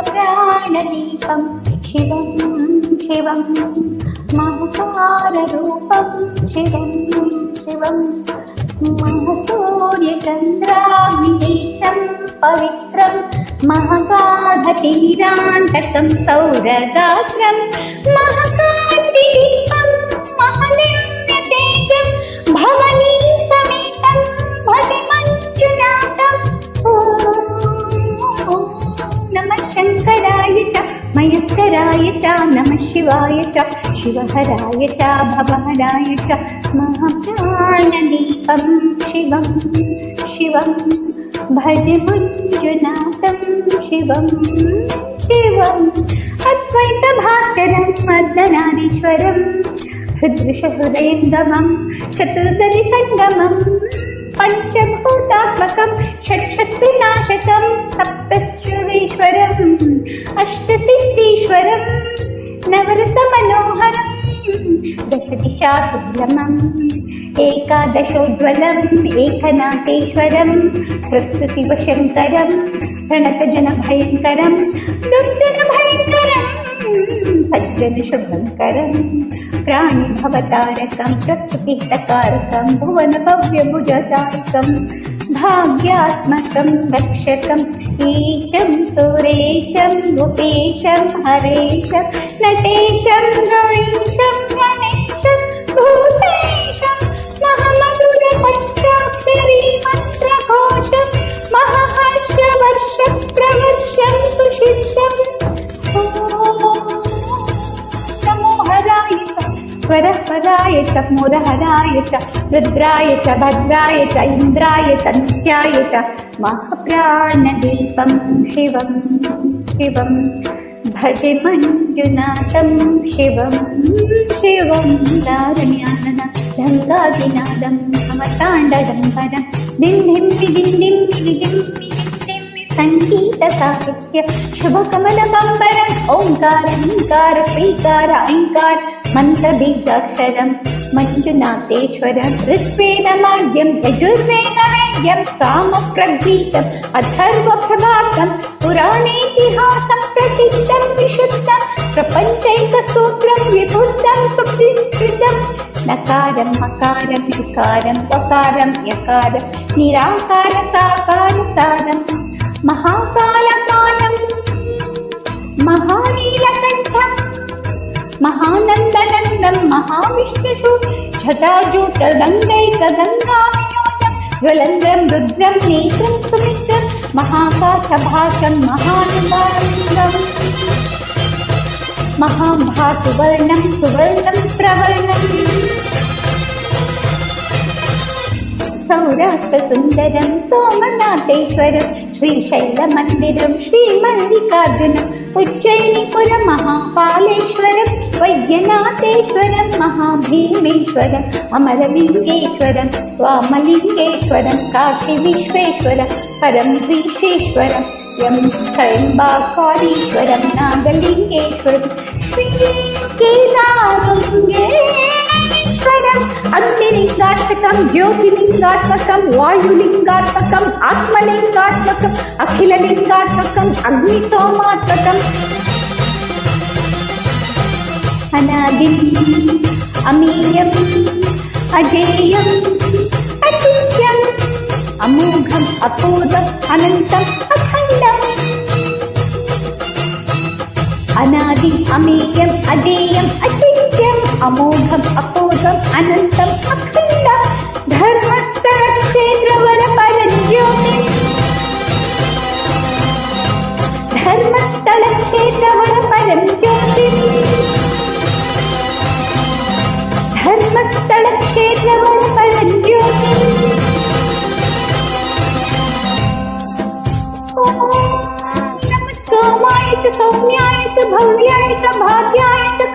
ప్రాణదీపం శివం శివం మహకారూపం శివం శివం మహసూర్యచంద్రాభినీతం పవిత్రం. మహగాధతీరాంతకం సౌరగాత్రం. మహకాంతిదీపం మహనీయతేజం భవనీ మయస్కరాయ చ నమః శివాయ చ శివహరాయ చ భవహరాయ చ మహాప్రాణదీపం శివం శివం భజ మంజునాథం శివం శివం అద్వైతభాస్కరం మర్దనారీశ్వరం హృదృశహృదయంగమం చతుర్దరి సంగమం పంచభూతాత్మకం షట్శక్తినాశకం సప్తశ్వరీశ్వరం అష్టసిద్ధీశ్వరం నవరస మనోహరం దశ దిశా ఏకాదశోజ్వలం ఏకనాథేశ్వరం ప్రస్తుతి వశంకరం ప్రణతజన భయంకరం దుర్జన భయం సజ్జన శుభంకరం ప్రాణి భవతారకం ప్రస్తుతిహితకారకం భువన భవ్య భుజతారకం భాగ్యాత్మకం రక్షకం ఈశం సురేశం స్వరపరాయ చ మురహరాయ చ రుద్రాయ చ భద్రాయ చ ఇంద్రాయ చ నిత్యాయ చ మహాప్రాణదీపం శివం శివం. భజి మంజునాథం శివం శివం. దారుణ్యాన దంగాదినాదం అవతాండదంబరం పరం దిం దిం దిం సంగీత సాహిత్య. శుభకమల శుభకమలబంబరం ఓంకార ఇంకార శ్రీకార ఐంకార మంత్ర బీజాక్షరం మంజునాథేశ్వర ఋగ్వేదమాద్యం యజుర్వేద వేద్యం సామ ప్రగీతం అథర్వ ప్రభాతం పురాణేతిహాసం ప్రసిద్ధం విశుద్ధం ప్రపంచైక సూత్రం విభుద్ధం సుప్రీకృతం నకారం మకారం వికారం మహానందనందం మహావిష్ణు జటాజూటదంగైకగంగావినోదం జ్వలంద్రం రుద్రం నేత్రం సుమిత్రం. మహాకాశభాసం మహానుభాంగం സൗരാഷ്ട്ര സുന്ദരം സോമനാഥേശ്വരം ശ്രീശൈല മന്ദിരം ശ്രീമല്ലികാർജുനം ഉജ്ജയിനിപുര മഹാപാലേശ്വരം വൈദ്യനാഥേശ്വരം മഹാഭീമേശ്വരം അമരലിംഗേശ്വരം വാമലിംഗേശ്വരം കാശി വിശ്വേശ്വരം പരം വിശ്വേശ്വരം എം കഴമ്പാക്കാരീശ്വരം നാഗലിംഗേശ്വരം ശ്രീ കേരള అగ్నిలింగాత్మకం జ్యోతిలింగాత్మకం వాయులింగాత్మకం ఆత్మలింగాత్మకం అఖిలలింగాత్మకం అగ్నిసోమాత్మకం అనాది అమీయం అజేయం అచిత్యం అమోఘం అపూర్వం అనంతం అఖండం. అనాది అమేయం అజేయం అచిత్యం అమోఘం అపూర్వం अनंतम अनंतम अखंड धर्मस्थळ क्षेत्रवर परज्योती धर्मस्थळ क्षेत्रवर परज्योती धर्मस्थळ क्षेत्रवर परज्योती सोमायत सौम्यायत भव्यायत